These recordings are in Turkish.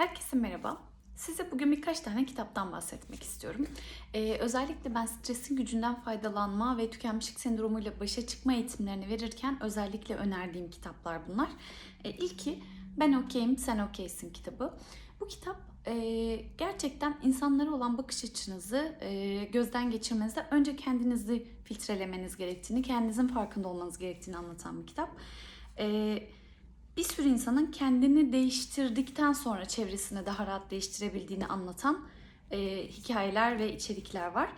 Herkese merhaba. Size bugün birkaç tane kitaptan bahsetmek istiyorum. Ee, özellikle ben stresin gücünden faydalanma ve tükenmişlik sendromuyla başa çıkma eğitimlerini verirken özellikle önerdiğim kitaplar bunlar. Ee, ilki Ben Okeyim, Sen Okeysin kitabı. Bu kitap e, gerçekten insanlara olan bakış açınızı e, gözden geçirmenizde önce kendinizi filtrelemeniz gerektiğini, kendinizin farkında olmanız gerektiğini anlatan bir kitap. Ee, bir sürü insanın kendini değiştirdikten sonra çevresini daha rahat değiştirebildiğini anlatan e, hikayeler ve içerikler var.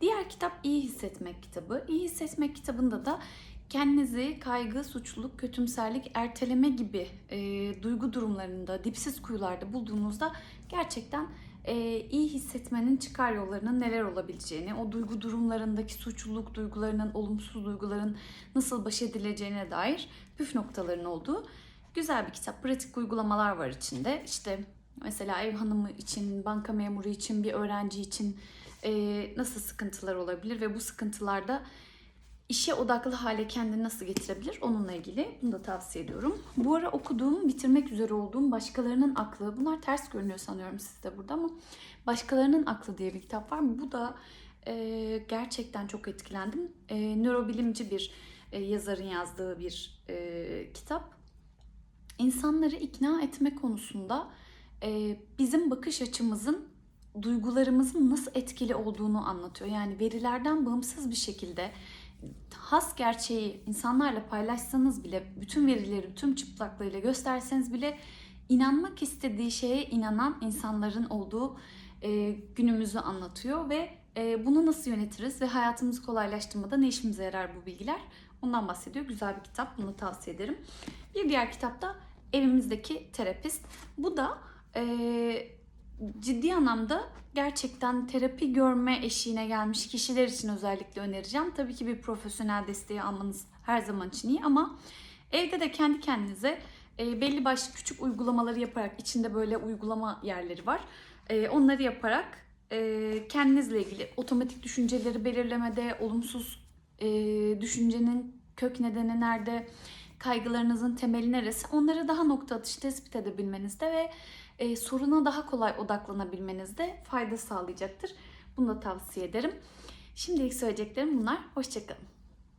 Diğer kitap İyi Hissetmek kitabı. İyi Hissetmek kitabında da kendinizi kaygı, suçluluk, kötümserlik, erteleme gibi e, duygu durumlarında, dipsiz kuyularda bulduğunuzda gerçekten e, iyi hissetmenin çıkar yollarının neler olabileceğini, o duygu durumlarındaki suçluluk duygularının, olumsuz duyguların nasıl baş edileceğine dair püf noktaların olduğu güzel bir kitap. Pratik uygulamalar var içinde. İşte mesela ev hanımı için, banka memuru için, bir öğrenci için e, nasıl sıkıntılar olabilir ve bu sıkıntılarda işe odaklı hale kendini nasıl getirebilir onunla ilgili bunu da tavsiye ediyorum. Bu ara okuduğum, bitirmek üzere olduğum Başkalarının Aklı. Bunlar ters görünüyor sanıyorum sizde burada ama Başkalarının Aklı diye bir kitap var. Bu da e, gerçekten çok etkilendim. E, nörobilimci bir e, yazarın yazdığı bir e, kitap. İnsanları ikna etme konusunda e, bizim bakış açımızın duygularımızın nasıl etkili olduğunu anlatıyor. Yani verilerden bağımsız bir şekilde has gerçeği insanlarla paylaşsanız bile, bütün verileri tüm çıplaklığıyla gösterseniz bile inanmak istediği şeye inanan insanların olduğu e, günümüzü anlatıyor ve e, bunu nasıl yönetiriz ve hayatımızı kolaylaştırmada ne işimize yarar bu bilgiler? Ondan bahsediyor. Güzel bir kitap. Bunu tavsiye ederim. Bir diğer kitap da Evimizdeki Terapist. Bu da e, ciddi anlamda gerçekten terapi görme eşiğine gelmiş kişiler için özellikle önereceğim. Tabii ki bir profesyonel desteği almanız her zaman için iyi ama evde de kendi kendinize e, belli başlı küçük uygulamaları yaparak içinde böyle uygulama yerleri var. E, onları yaparak e, kendinizle ilgili otomatik düşünceleri belirlemede, olumsuz düşüncenin kök nedeni nerede, kaygılarınızın temeli neresi onları daha nokta atışı tespit edebilmenizde ve e, soruna daha kolay odaklanabilmenizde fayda sağlayacaktır. Bunu da tavsiye ederim. Şimdilik söyleyeceklerim bunlar. Hoşçakalın.